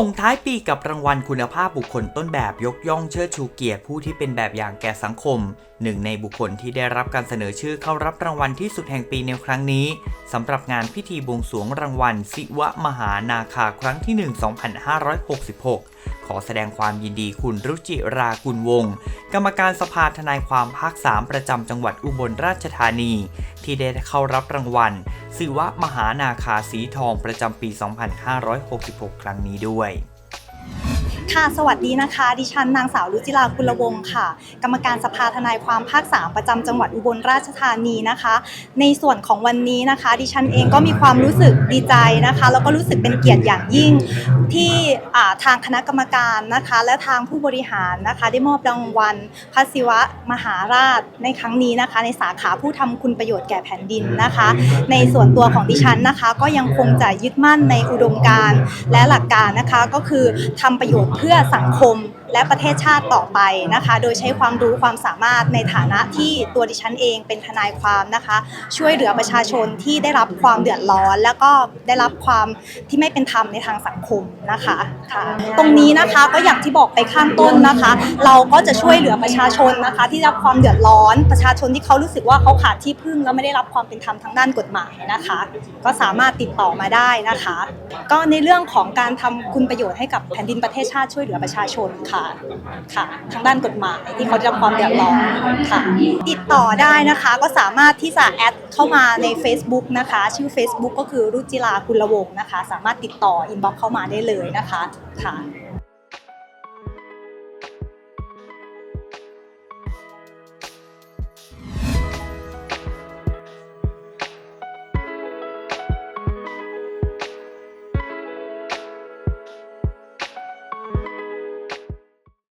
ส่งท้ายปีกับรางวัลคุณภาพบุคคลต้นแบบยกย่องเชิดชูเกียรติผู้ที่เป็นแบบอย่างแก่สังคม หนึ่งในบุคคลที่ได้รับการเสนอชื่อเข้ารับรางวัลที่สุดแห่งปีในครั้งนี้สำหรับงานพิธีบวงสรวงรางวัล ศิวะมหานาคาครั้งที่ 1 2566 ขอแสดงความยินดีคุณรุจิราคุณวงศ์กรรมการสภาทนายความภาค 3 ประจำจังหวัดอุบลราชธานี ที่ได้เข้ารับรางวัลศิวะมหานาคาสีทองประจำปี 2566 ครั้งนี้ด้วย ค่ะ สวัสดีนะคะ ดิฉันนางสาวรุจิรากุลวงศ์ค่ะ กรรมการสภาทนายความภาค 3 ประจำจังหวัดอุบลราชธานีนะคะ ในส่วนของวันนี้นะคะ ดิฉันเองก็มีความรู้สึกดีใจนะคะ แล้วก็รู้สึกเป็นเกียรติอย่างยิ่งที่ทางคณะกรรมการนะคะ และทางผู้บริหารนะคะ ได้มอบรางวัลพระศิวะมหาราชในครั้งนี้นะคะ ในสาขาผู้ทำคุณประโยชน์แก่แผ่นดินนะคะ ในส่วนตัวของดิฉันนะคะ ก็ยังคงจะยึดมั่นในอุดมการณ์และหลักการนะคะก็คือทำประโยชน์เพื่อสังคมและประเทศชาติต่อไปนะคะ โดยใช้ความรู้ความสามารถในฐานะที่ตัวดิฉันเองเป็นทนายความนะคะ ช่วยเหลือประชาชนที่ได้รับความเดือดร้อน แล้วก็ได้รับความที่ไม่เป็นธรรมในทางสังคมนะคะค่ะตรงนี้นะคะก็อย่างที่บอกไปข้างต้นนะคะ เราก็จะช่วยเหลือประชาชนนะคะ ที่ได้รับความเดือดร้อนประชาชนที่เขารู้สึกว่าเขาขาดที่พึ่งแล้วไม่ได้รับความเป็นธรรมทางด้านกฎหมายนะคะ ก็สามารถติดต่อมาได้นะคะ ก็ในเรื่องของการทำคุณประโยชน์ให้กับแผ่นดินประเทศชาติช่วยเหลือประชาชนค่ะค่ะทางด้านกฎหมายที่เขาจะความเดือดร้อนค่ะ ติดต่อได้นะคะก็สามารถที่จะแอดเข้ามาใน Facebook นะคะ ชื่อ Facebook ก็คือรุจิราคุณลวงนะคะ สามารถติดต่ออินบ็อกเข้ามาได้เลยนะคะค่ะ